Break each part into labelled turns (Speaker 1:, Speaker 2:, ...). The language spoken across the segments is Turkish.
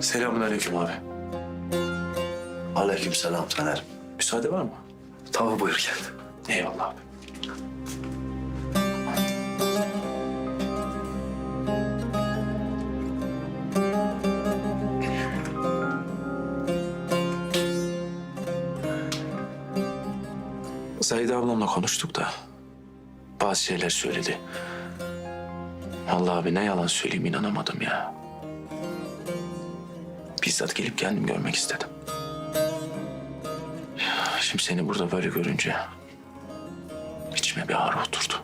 Speaker 1: Selamünaleyküm abi.
Speaker 2: Aleykümselam Taner.
Speaker 1: Müsaade var mı?
Speaker 2: Tabii buyur gel.
Speaker 1: Eyvallah abi. Zahide ablamla konuştuk da bazı şeyler söyledi. Vallahi abi ne yalan söyleyeyim inanamadım ya. Bizzat gelip kendim görmek istedim. Şimdi seni burada böyle görünce içime bir ağrı oturdu.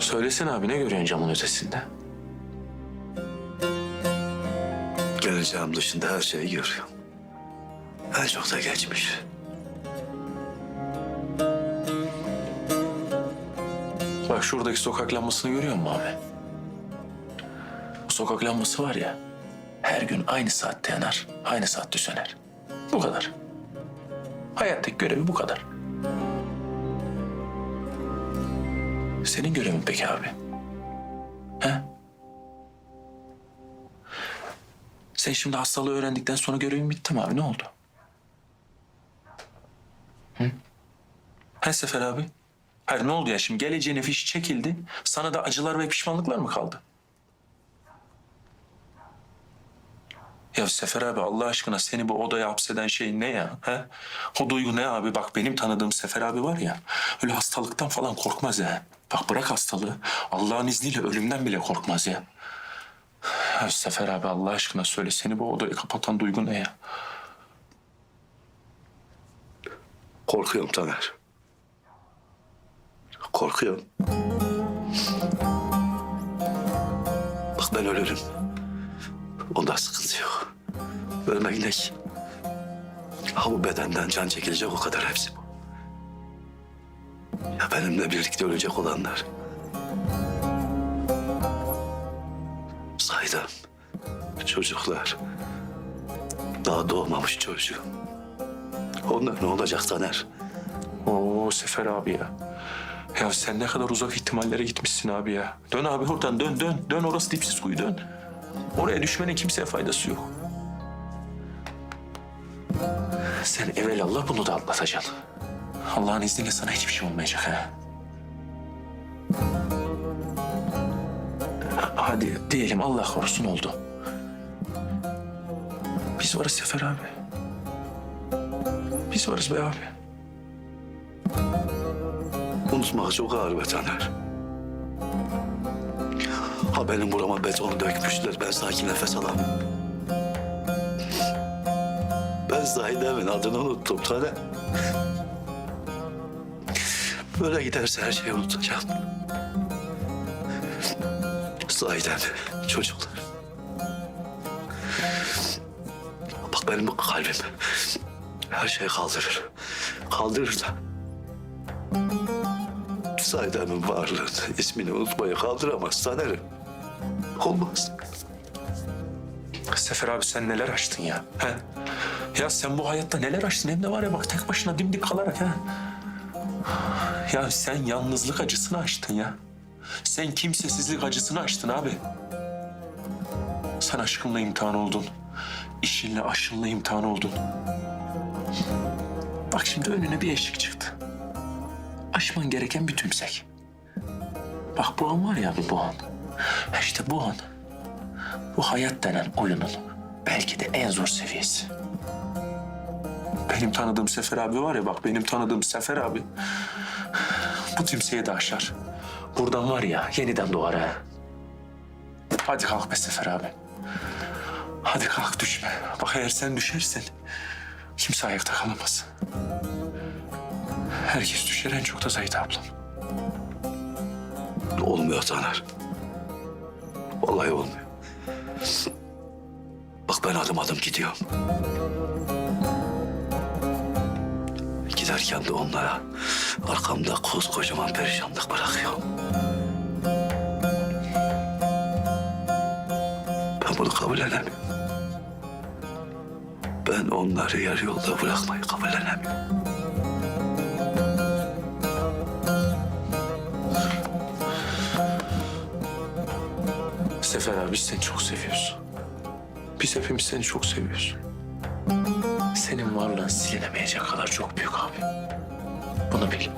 Speaker 1: Söylesene abi ne görüyorsun camın ötesinde?
Speaker 2: Geleceğim dışında her şeyi görüyorum. En çok da geçmiş.
Speaker 1: Bak şuradaki sokak lambasını görüyor musun abi? Bu sokak lambası var ya, her gün aynı saatte yanar, aynı saatte söner. Bu kadar. Hayattaki görevi bu kadar. Senin görevin peki abi? He? Sen şimdi hastalığı öğrendikten sonra görevin bitti mi abi? Ne oldu? Hı? He Sefer abi? Hayır ne oldu ya şimdi geleceğine fiş çekildi. Sana da acılar ve pişmanlıklar mı kaldı? Ya Sefer abi Allah aşkına seni bu odaya hapseden şey ne ya? He? O duygu ne abi? Bak benim tanıdığım Sefer abi var ya öyle hastalıktan falan korkmaz ya. Bak bırak hastalığı. Allah'ın izniyle ölümden bile korkmaz ya. Ya Sefer abi Allah aşkına söyle seni bu odaya kapatan duygu ne ya?
Speaker 2: Korkuyorum Taner. Korkuyorum. Bak ben ölürüm. Onda sıkıntı yok. Ölmek ki? Ha bu bedenden can çekilecek o kadar hepsi bu. Ya benimle birlikte ölecek olanlar. Saydam. Çocuklar. Daha doğmamış çocuğum. Onlar ne olacak Taner?
Speaker 1: Oo Sefer abi ya. Ya sen ne kadar uzak ihtimallere gitmişsin abi ya. Dön abi oradan dön dön. Dön orası dipsiz kuyu dön. Oraya düşmenin kimseye faydası yok. Sen evelallah bunu da atlatacaksın. Allah'ın izniyle sana hiçbir şey olmayacak ha. Hadi diyelim Allah korusun oldu. Biz varız Sefer abi. Biz varız be abi.
Speaker 2: Unutmak çok ağır be Taner. Ha benim burama betonu dökmüşler. Ben sakin nefes alamam. Ben Zahide'min adını unuttum Taner. Böyle giderse her şeyi unutacağım. Zahidem, çocuklar. Bak benim bu kalbim her şeyi kaldırır. Kaldırır da. Saydam'ın varlığını, ismini unutmayı kaldıramaz Taner'im. Olmaz.
Speaker 1: Sefer abi sen neler açtın ya? He? Ya sen bu hayatta neler açtın hem de var ya bak tek başına dimdik kalarak ha. Ya sen yalnızlık acısını açtın ya. Sen kimsesizlik acısını açtın abi. Sen aşkınla imtihan oldun. İşinle aşınla imtihan oldun. Bak şimdi önüne bir eşik çıktı. Aşman gereken bir tümsek. Bak bu an var ya bu an. İşte bu an bu hayat denen oyunun belki de en zor seviyesi. Benim tanıdığım Sefer abi var ya bak benim tanıdığım Sefer abi bu timseye de aşar. Buradan var ya yeniden doğar ha. Hadi kalk be Sefer abi. Hadi kalk düşme. Bak eğer sen düşersen kimse ayakta kalamaz. Herkes düşer en çok da Zahide ablam.
Speaker 2: Olmuyor Taner. Vallahi olmuyor. Bak ben adım adım gidiyorum. Giderken de onlara arkamda koskocaman perişanlık bırakıyorum. Ben bunu kabullenemiyorum. Ben onları yarı yolda bırakmayı kabullenemiyorum.
Speaker 1: Sefer abi biz seni çok seviyoruz. Biz hepimiz seni çok seviyoruz. Senin varlığın silinemeyecek kadar çok büyük abi. Bunu bil.